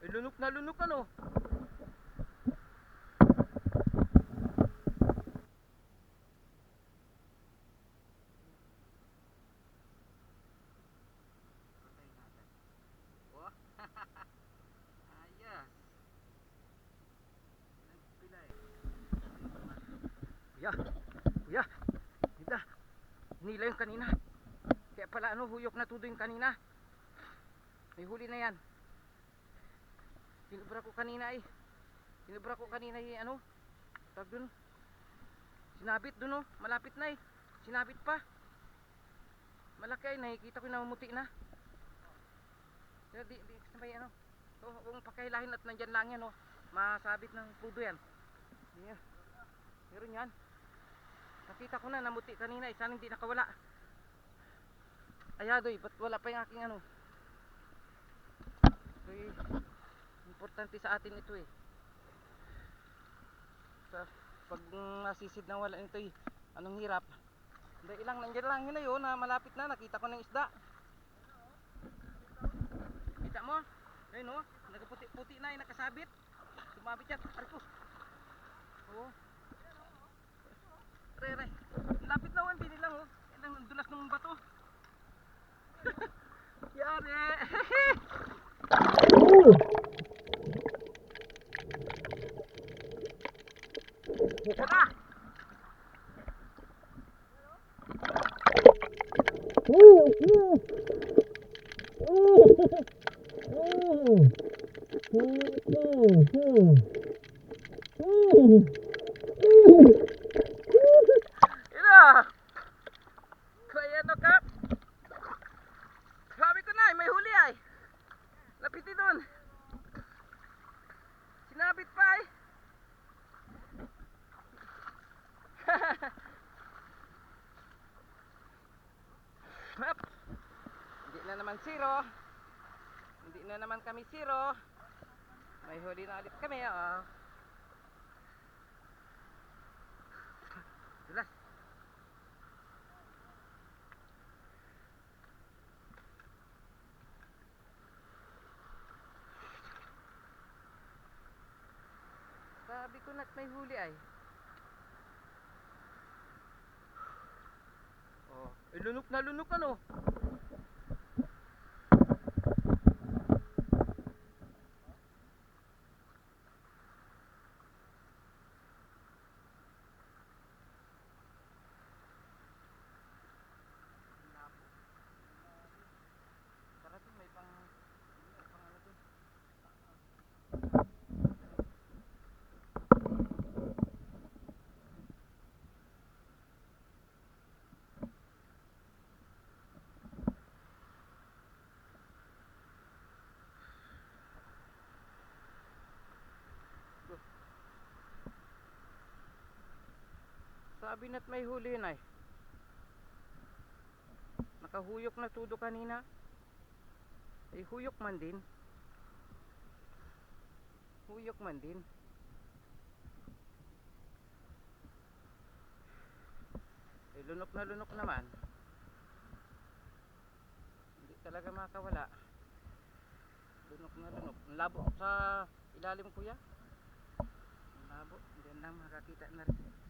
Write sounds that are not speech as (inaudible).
Eh, lunok na lunok ano. Kuya, kuya, Hindi. Nila yung kanina. Kaya pala ano, huyok na tudo yung kanina. May huli na yan. Sinubra ko kanina eh. Sinubra ko kanina eh, ano? Tag dun. Sinabit dun oh. Malapit na eh. Sinabit pa. Malaki ay nakikita ko na mamuti na. Di, di, di sa may ano. So, kung pakailahin at nandyan lang yan oh. Masabit ng pudo yan. Yeah. Meron yan. Nakita ko na namuti kanina eh. Sana hindi nakawala. Ayadoy, ba't wala pa yung aking ano? Eh, importante sa atin ito eh. Sa, pag nasisid na wala nito eh, anong hirap. Hindi ilang, nandiyan lang yun na yun, na malapit na, nakita ko ng isda. Kita mo? Ayun o, nagputi-puti na yung nakasabit. Sumabit yan, arko. Oo. Re, re. Lapit na one, binilang oh. Yan ang dulas ng bato. (laughs) Yari! (laughs) Mm-hmm. Naman zero. Hindi na naman kami zero. May huli na ulit kami, oh. (laughs) Dulas. Sabi ko na't may huli ay. Oh, eh, lunok na lunok ano? Parating may pang may pang ano dun. Sabi na't may huli na eh. Nakahuyok na tudo kanina. Eh huyok man din. Huyok man din. Eh lunok na lunok naman. Hindi talaga makawala. Lunok na lunok. Labo sa ilalim kuya. Labo. Diyan lang makakita na rin.